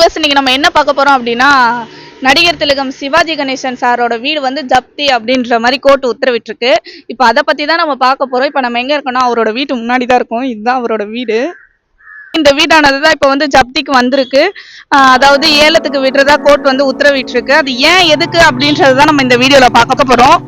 Viewers இன்னைக்கு நம்ம என்ன பார்க்க போறோம் அப்படின்னா நடிகர் திலகம் சிவாஜி கணேசன் சாரோட வீடு வந்து ஜப்தி அப்படின்ற மாதிரி கோர்ட் உத்தரவிட்டிருக்கு. இப்போ அதை பற்றி தான் நம்ம பார்க்க போகிறோம் இப்போ நம்ம எங்கே இருக்கோம்னா அவரோட வீட்டு முன்னாடி தான் இருக்கோம். இதுதான் அவரோட வீடு. இந்த வீடானது தான் இப்போ வந்து ஜப்திக்கு வந்திருக்கு. அதாவது ஏலத்துக்கு விடுறதா கோர்ட் வந்து உத்தரவிட்டிருக்கு. அது ஏன் எதுக்கு அப்படின்றது தான் நம்ம இந்த வீடியோவில் பார்க்க போகிறோம்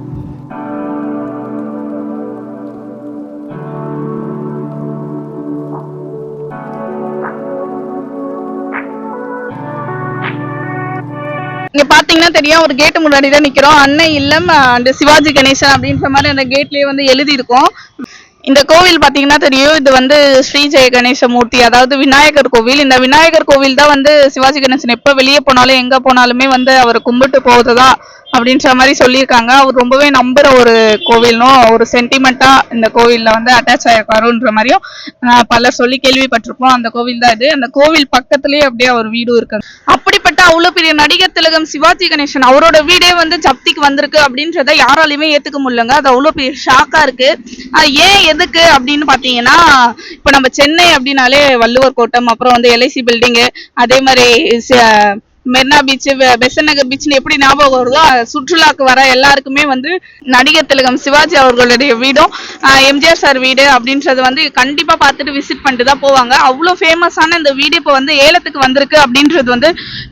இங்க பாத்தீங்கன்னா தெரியும் ஒரு கேட்டு முன்னாடி தான் நிக்கிறோம். அன்னை இல்லம் அண்ட் சிவாஜி கணேசன் அப்படின்ற மாதிரி அந்த கேட்லயே வந்து எழுதி இருக்கும் இந்த கோவில் பாத்தீங்கன்னா தெரியும் இது வந்து ஸ்ரீ ஜெய கணேச மூர்த்தி அதாவது விநாயகர் கோவில். இந்த விநாயகர் கோவில் தான் வந்து சிவாஜி கணேசன் எப்ப வெளியே போனாலும் எங்க போனாலுமே வந்து அவர் கும்பிட்டு போவதுதான் அப்படின்ற மாதிரி சொல்லியிருக்காங்க. அவர் ரொம்பவே நம்புற ஒரு கோவில்னும் ஒரு சென்டிமெண்டா இந்த கோவில்ல வந்து அட்டாச் ஆயிருக்காருன்ற மாதிரியும் பல பலர் சொல்லி கேள்விப்பட்டிருப்போம். அந்த கோவில் தான் இது. அந்த கோவில் பக்கத்துலயே அப்படியே அவர் வீடும் இருக்கு. அப்படிப்பட்ட அவ்வளவு பெரிய நடிகர் திலகம் சிவாஜி கணேசன் அவரோட வீடே வந்து ஜப்திக்கு வந்திருக்கு அப்படின்றத யாராலையுமே ஏத்துக்க முடியலங்க. அது அவ்வளவு பெரிய ஷாக்கா இருக்கு. ஏன் எதுக்கு அப்படின்னு பாத்தீங்கன்னா இப்ப நம்ம சென்னை அப்படின்னாலே வள்ளுவர் கோட்டம் அப்புறம் வந்து எல்ஐசி பில்டிங்கு அதே மாதிரி மெரினா பீச் பெசன் நகர் பீச்னு எப்படி ஞாபகம் வருதோ சுற்றுலாக்கு வர எல்லாருக்குமே வந்து நடிகர் திலகம் சிவாஜி அவர்களுடைய வீடும் ஆஹ் எம்ஜிஆர் சார் வீடு அப்படின்றது வந்து கண்டிப்பா பார்த்துட்டு விசிட் பண்ணிட்டு தான் போவாங்க. அவ்வளோ ஃபேமஸான இந்த வீடு இப்போ வந்து ஏலத்துக்கு வந்திருக்கு அப்படின்றது வந்து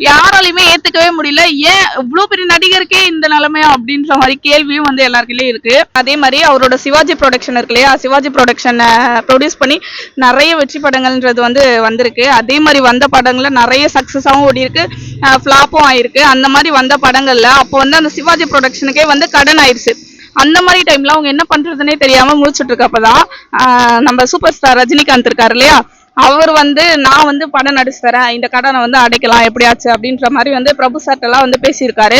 யாராலையுமே ஏத்துக்கவே முடியல. ஏன் இவ்வளோ பெரிய நடிகருக்கே இந்த நிலைமையா அப்படின்ற மாதிரி கேள்வியும் வந்து எல்லாருக்குள்ளேயும் இருக்கு. அதே மாதிரி அவரோட சிவாஜி ப்ரொடக்ஷன் இருக்கு இல்லையா? சிவாஜி ப்ரொடக்ஷனை ப்ரொடியூஸ் பண்ணி நிறைய வெற்றி படங்கள்ன்றது வந்து வந்திருக்கு. அதே மாதிரி வந்த படங்கள்ல நிறைய சக்சஸாகவும் ஓடி இருக்கு ஃப்ளாப்பும் ஆயிருக்கு. அந்த மாதிரி வந்த படங்கள்ல அப்போ வந்து அந்த சிவாஜி ப்ரொடக்ஷனுக்கே வந்து கடன் ஆயிடுச்சு. அந்த மாதிரி டைம்ல அவங்க என்ன பண்றதுன்னே தெரியாம முடிச்சுட்டு இருக்கப்பதான் ஆஹ் நம்ம சூப்பர் ஸ்டார் ரஜினிகாந்த் இருக்காரு இல்லையா? அவர் வந்து நான் வந்து படம் நடிச்சு தரேன் இந்த கடனை வந்து அடைக்கலாம் எப்படியாச்சு அப்படின்ற மாதிரி வந்து பிரபு சார்ட்டெல்லாம் வந்து பேசியிருக்காரு.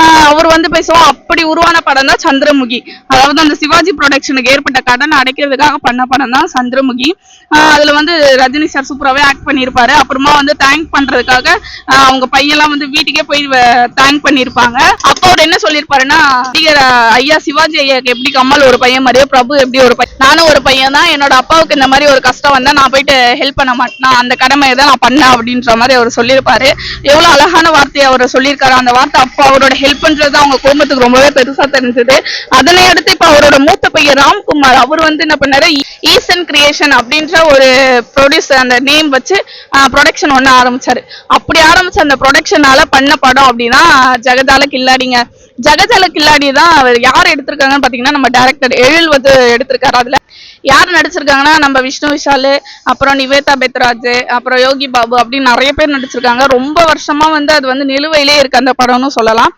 ஆஹ் அவர் வந்து பேசுவோம் அப்படி உருவான படம் தான் சந்திரமுகி. அதாவது அந்த சிவாஜி ப்ரொடக்ஷனுக்கு ஏற்பட்ட கடனை அடைக்கிறதுக்காக பண்ண படம் தான் சந்திரமுகி. ஆஹ் அதுல வந்து ரஜினி சார் சூப்பராகவே ஆக்ட் பண்ணியிருப்பாரு. அப்புறமா வந்து தேங்க் பண்றதுக்காக அவங்க பையன்லாம் வந்து வீட்டுக்கே போய் தேங்க் பண்ணியிருப்பாங்க. அப்போ அவர் என்ன சொல்லியிருப்பாருன்னா நடிகர் ஐயா சிவாஜி ஐயாக்கு எப்படி கமல் ஒரு பையன் மாதிரியோ பிரபு எப்படி ஒரு பையன்? நானும் ஒரு பையன் தான். என்னோட அப்பாவுக்கு இந்த மாதிரி ஒரு கஷ்டம் வந்தால் நான் போயிட்டு ஹெல்ப் பண்ண மாட்டேன் அந்த கடமையை தான் நான் பண்ணேன் அப்படின்ற மாதிரி அவர் சொல்லியிருப்பாரு. எவ்வளவு அழகான வார்த்தையை அவர் சொல்லியிருக்காரு. அந்த வார்த்தை அப்போ அவரோட ஹெல்ப்ன்றது அவங்க குடும்பத்துக்கு ரொம்பவே பெருசா தெரிஞ்சது. அதனை அடுத்து இப்ப அவரோட மூத்த பையன் ராம்குமார் அவர் வந்து என்ன பண்ணாரு? E-, ஈசன் கிரியேஷன் அப்படின்ற ஒரு ப்ரொடியூசர் அந்த நேம் வச்சு ப்ரொடக்ஷன் ஒண்ணு ஆரம்பிச்சாரு. அப்படி ஆரம்பிச்ச அந்த ப்ரொடக்ஷனால பண்ண படம் அப்படின்னா ஜெகதால கில்லாடிங்க. ஜெகஜால கில்லாடி தான் அவர் யார் எடுத்திருக்காங்கன்னு பாத்தீங்கன்னா நம்ம டேரக்டர் எழில் வந்து எடுத்திருக்காரு அதுல. யார் நடிச்சிருக்காங்கன்னா நம்ம விஷ்ணு விஷால் அப்புறம் நிவேதா பெத்ராஜ் அப்புறம் யோகி பாபு அப்படின்னு நிறைய பேர் நடிச்சிருக்காங்க. ரொம்ப வருஷமா வந்து அது வந்து நிலுவையிலே இருக்கு அந்த படம்னு சொல்லலாம்.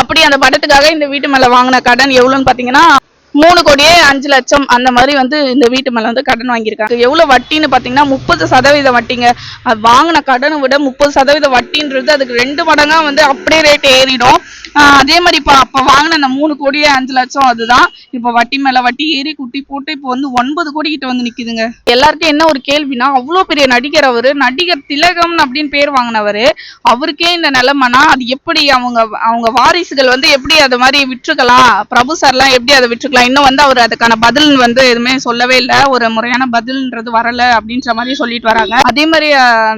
அப்படி அந்த படத்துக்காக இந்த வீட்டு மேல வாங்கின கடன் எவ்வளவுன்னு பாத்தீங்கன்னா மூணு கோடியே அஞ்சு லட்சம் அந்த மாதிரி வந்து இந்த வீட்டு மேல வந்து கடன் வாங்கியிருக்காங்க. எவ்வளவு வட்டின்னு பாத்தீங்கன்னா முப்பது சதவீத வட்டிங்க. அது வாங்கின கடனை விட முப்பது சதவீத வட்டின்றது அதுக்கு ரெண்டு மடங்கா வந்து அப்படியே ரேட் ஏறிடும். ஆஹ் அதே மாதிரி இப்போ அப்போ வாங்கின அந்த மூணு கோடியே அஞ்சு லட்சம் அதுதான். இப்போ வட்டி மேல வட்டி ஏறி குட்டி போட்டு இப்போ வந்து ஒன்பது கோடி கிட்ட வந்து நிக்குதுங்க. எல்லாருக்கும் என்ன ஒரு கேள்வினா அவ்வளோ பெரிய நடிகர் அவரு நடிகர் திலகம் அப்படின்னு பேர் வாங்கினவரு அவருக்கே இந்த நிலைமைனா அது எப்படி அவங்க அவங்க வாரிசுகள் வந்து எப்படி அது மாதிரி விட்டுருக்கலாம் பிரபு சார்லாம் எப்படி அதை விட்டுருக்கலாம் இன்னும் வந்து அவர் அதுக்கான பதில் வந்து எதுவுமே சொல்லவே இல்லை. ஒரு முறையான பதில்ன்றது வரல அப்படின்ற மாதிரி சொல்லிட்டு வராங்க. அதே மாதிரி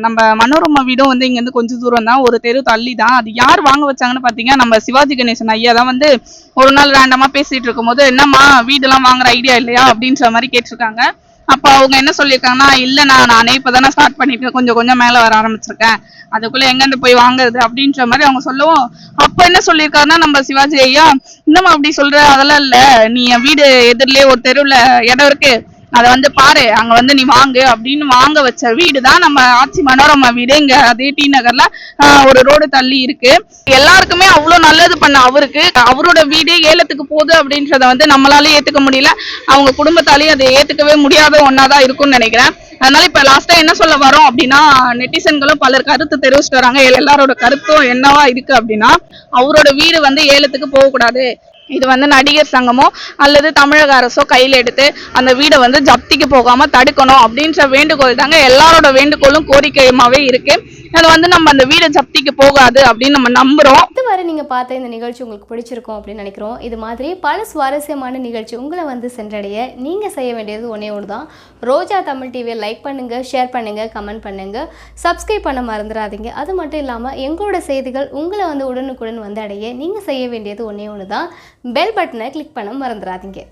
நம்ம மனோரமா வீடும் வந்து இங்க இருந்து கொஞ்சம் தூரம் தான். ஒரு தெரு தள்ளி தான். அது யார் வாங்க வச்சாங்கன்னு பாத்தீங்கன்னா நம்ம சிவாஜி கணேசன் ஐயா தான் வந்து ஒரு நாள் ரேண்டமா பேசிட்டு இருக்கும்போது என்னம்மா வீடெல்லாம் வாங்குற ஐடியா இல்லையா? அப்படின்ற மாதிரி கேட்டிருக்காங்க. அப்ப அவங்க என்ன சொல்லியிருக்காங்கன்னா நான் நானே இப்பதானே ஸ்டார்ட் பண்ணிட்டு கொஞ்சம் கொஞ்சம் மேல வர ஆரம்பிச்சிருக்கேன். அதுக்குள்ள எங்கேருந்து போய் வாங்குறது? அப்படின்ற மாதிரி அவங்க சொல்லவும். அப்ப என்ன சொல்லியிருக்காருன்னா நம்ம சிவாஜி ஐயா இன்னும் அப்படி சொல்ற அதெல்லாம் இல்ல. நீ என் வீடு எதிரிலே ஒரு தெருவுல இடம் இருக்கு. அதை வந்து பாரு அங்க வந்து நீ வாங்கு அப்படின்னு வாங்க வச்ச வீடு தான் நம்ம ஆட்சி மனோரமா வீடு. இங்க அதே டி நகர்ல ஆஹ், ஒரு ரோடு தள்ளி இருக்கு. எல்லாருக்குமே அவ்வளவு நல்லது பண்ண அவருக்கு. அவரோட வீடே ஏலத்துக்கு போகுது அப்படின்றத வந்து நம்மளால ஏத்துக்க முடியல. அவங்க குடும்பத்தாலேயும் அதை ஏத்துக்கவே முடியாத ஒன்னாதான் இருக்கும்னு நினைக்கிறேன். அதனால இப்ப லாஸ்டா என்ன சொல்ல வரோம் அப்படின்னா நெட்டிசன்களும் பலர் கருத்து தெரிவிச்சுட்டு வராங்க. எல்லாரோட கருத்தும் என்னவா இருக்கு அப்படின்னா அவரோட வீடு வந்து ஏலத்துக்கு போகக்கூடாது. இது வந்து நடிகர் சங்கமோ அல்லது தமிழக அரசோ கையில் எடுத்து அந்த வீடை வந்து ஜப்திக்கு போகாம தடுக்கணும் அப்படின்ற வேண்டுகோள் தாங்க எல்லாரோட வேண்டுகோளும் கோரிக்கையுமாவே இருக்கு. அது வந்து நம்ம அந்த வீடு சப்திக்கு போகாது அப்படின்னு நம்ம நம்புறோம். இதுவரை நீங்கள் பார்த்த இந்த நிகழ்ச்சி உங்களுக்கு பிடிச்சிருக்கும் அப்படின்னு நினைக்கிறோம். இது மாதிரி பல சுவாரஸ்யமான நிகழ்ச்சி உங்களை வந்து சென்றடைய நீங்கள் செய்ய வேண்டியது ஒன்றே ஒன்று தான் ரோஜா தமிழ் டிவியை லைக் பண்ணுங்க ஷேர் பண்ணுங்கள் கமெண்ட் பண்ணுங்க. சப்ஸ்கிரைப் பண்ண மறந்துடாதீங்க. அது மட்டும் இல்லாமல் எங்களோட செய்திகள் உங்களை வந்து உடனுக்குடன் வந்து அடைய நீங்கள் செய்ய வேண்டியது ஒன்றே ஒன்று தான் பெல் பட்டனை கிளிக் பண்ண மறந்துடாதீங்க.